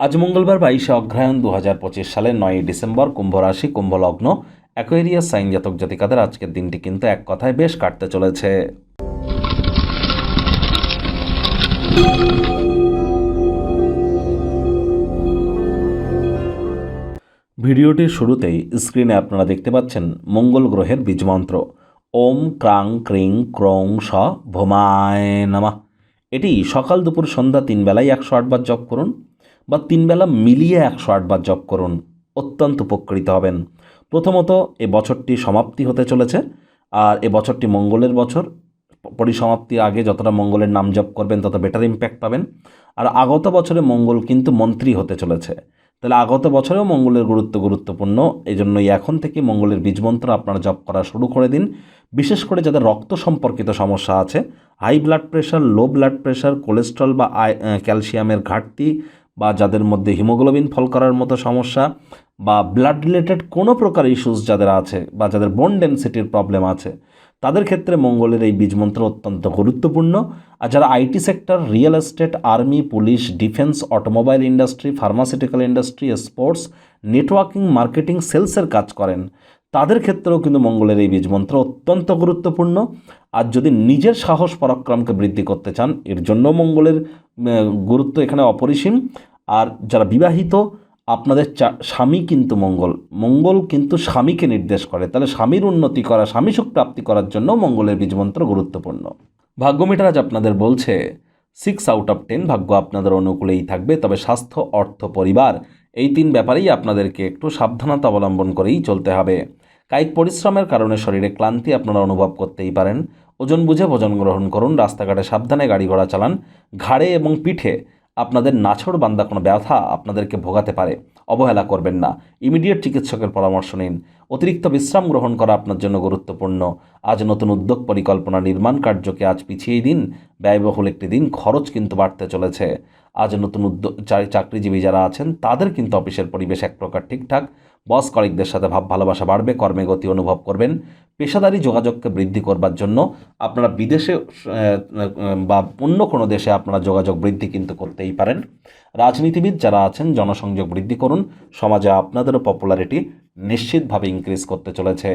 আজ মঙ্গলবার বাইশে অগ্রায়ণ দু হাজার পঁচিশ সালের নয়ই ডিসেম্বর কুম্ভ রাশি কুম্ভ লগ্ন অ্যাকোয়েরিয়াস সাইন জাতক জাতিকাদের আজকের দিনটি কিন্তু এক কথায় বেশ কাটতে চলেছে। ভিডিওটির শুরুতেই স্ক্রিনে আপনারা দেখতে পাচ্ছেন মঙ্গল গ্রহের বীজমন্ত্র। ওম ক্রাং ক্রিং ক্রং স ভোমায় নামা। এটি সকাল দুপুর সন্ধ্যা তিন বেলায় একশো আটবার জপ করুন বা তিন বেলা মিলিয়ে একশো আটবার জপ করুন, অত্যন্ত উপকৃত হবেন। প্রথমত, এ বছরটি সমাপ্তি হতে চলেছে, আর এ বছরটি মঙ্গলের বছর। পরিসমাপ্তির আগে যতটা মঙ্গলের নাম জপ করবেন, তত বেটার ইম্প্যাক্ট পাবেন। আর আগত বছরে মঙ্গল কিন্তু মন্ত্রী হতে চলেছে। তাহলে আগত বছরেও মঙ্গলের গুরুত্ব গুরুত্বপূর্ণ এই জন্যই এখন থেকে মঙ্গলের বীজমন্ত্র আপনারা জপ করা শুরু করে দিন। বিশেষ করে যাদের রক্ত সম্পর্কিত সমস্যা আছে high blood pressure low blood pressure cholesterol বা ক্যালসিয়ামের ঘাটতি বা যাদের মধ্যে হিমোগ্লোবিন ফল করার মতো সমস্যা বা ব্লাড রিলেটেড কোনো প্রকার ইস্যুস যাদের আছে বা যাদের বোন ডেন্সিটির প্রবলেম আছে, তাদের ক্ষেত্রে মঙ্গলের এই বীজমন্ত্র অত্যন্ত গুরুত্বপূর্ণ। আর যারা IT sector real estate army police defence automobile industry pharmaceutical industry sports networking marketing সেলসের কাজ করেন, তাদের ক্ষেত্রেও কিন্তু মঙ্গলের এই বীজমন্ত্র অত্যন্ত গুরুত্বপূর্ণ। আর যদি নিজের সাহস, পরাক্রমকে বৃদ্ধি করতে চান, এর জন্য মঙ্গলের গুরুত্ব এখানে অপরিসীম। আর যারা বিবাহিত, আপনাদের স্বামী কিন্তু মঙ্গল। মঙ্গল কিন্তু স্বামীকে নির্দেশ করে। তাহলে স্বামীর উন্নতি করা, স্বামী সুখ প্রাপ্তি করার জন্য মঙ্গলের বীজমন্ত্র গুরুত্বপূর্ণ। ভাগ্যমিটার আজ আপনাদের বলছে সিক্স আউট অফ টেন ভাগ্য আপনাদের অনুকূলেই থাকবে, তবে স্বাস্থ্য, অর্থ, পরিবার, এই তিন ব্যাপারেই আপনাদেরকে একটু সাবধানতা অবলম্বন করেই চলতে হবে। কায়িক পরিশ্রমের কারণে শরীরে ক্লান্তি আপনারা অনুভব করতেই পারেন। ওজন বুঝে ভোজন গ্রহণ করুন, রাস্তাঘাটে সাবধানে গাড়ি ঘোড়া চালান, ঘাড়ে এবং পিঠে আপনাদের নাছড় বান্দা কোনো ব্যথা আপনাদেরকে ভোগাতে পারে। অবহেলা করবেন না। ইমিডিয়েট চিকিৎসকের পরামর্শ নিন। অতিরিক্ত বিশ্রাম গ্রহণ করা আপনার জন্য গুরুত্বপূর্ণ। আজ নতুন উদ্যোগ পরিকল্পনা নির্মাণ কার্যকে আজ পিছিয়ে দিন। ব্যয়বহুল একটি দিন। খরচ কিন্তু বাড়তে চলেছে। আজ নতুন উদ্যোগ চাকরিজীবী যারা আছেন, তাদের কিন্তু অফিসের পরিবেশ এক প্রকার ঠিকঠাক। বস কলিকদের সাথে ভাব ভালোবাসা বাড়বে, কর্মে গতি অনুভব করবেন, পেশাদারি যোগাযোগকে বৃদ্ধি করবার জন্য আপনারা বিদেশে বা অন্য কোনো দেশে আপনারা যোগাযোগ বৃদ্ধি কিন্তু করতেই পারেন। রাজনীতিবিদ যারা আছেন, জনসংযোগ বৃদ্ধি করুন, সমাজে আপনাদেরও পপুলারিটি নিশ্চিতভাবে ইনক্রিজ করতে চলেছে।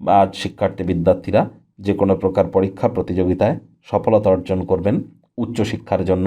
আর শিক্ষার্থী বিদ্যার্থীরা যে কোনো প্রকার পরীক্ষা, প্রতিযোগিতায় সফলতা অর্জন করবেন, উচ্চশিক্ষার জন্য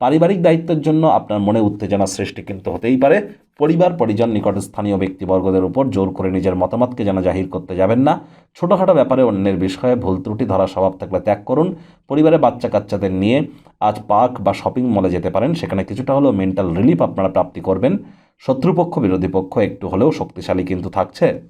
পারিবারিক দায়িত্বের জন্য আপনার মনে উত্তেজনা সৃষ্টি কিন্তু হতেই পারে। পরিবার, পরিজন, নিকট স্থানীয় ব্যক্তিবর্গদের উপর জোর করে নিজের মতামতকে যেন জাহির করতে যাবেন না। ছোটোখাটো ব্যাপারে অন্যের বিষয়ে ভুল ত্রুটি ধরা স্বভাব থাকলে ত্যাগ করুন। পরিবারে বাচ্চা কাচ্চাদের নিয়ে আজ পার্ক বা শপিং মলে যেতে পারেন। সেখানে কিছুটা হলেও মেন্টাল রিলিফ আপনারা প্রাপ্তি করবেন। শত্রুপক্ষ, বিরোধী পক্ষ একটু হলেও শক্তিশালী কিন্তু থাকছে।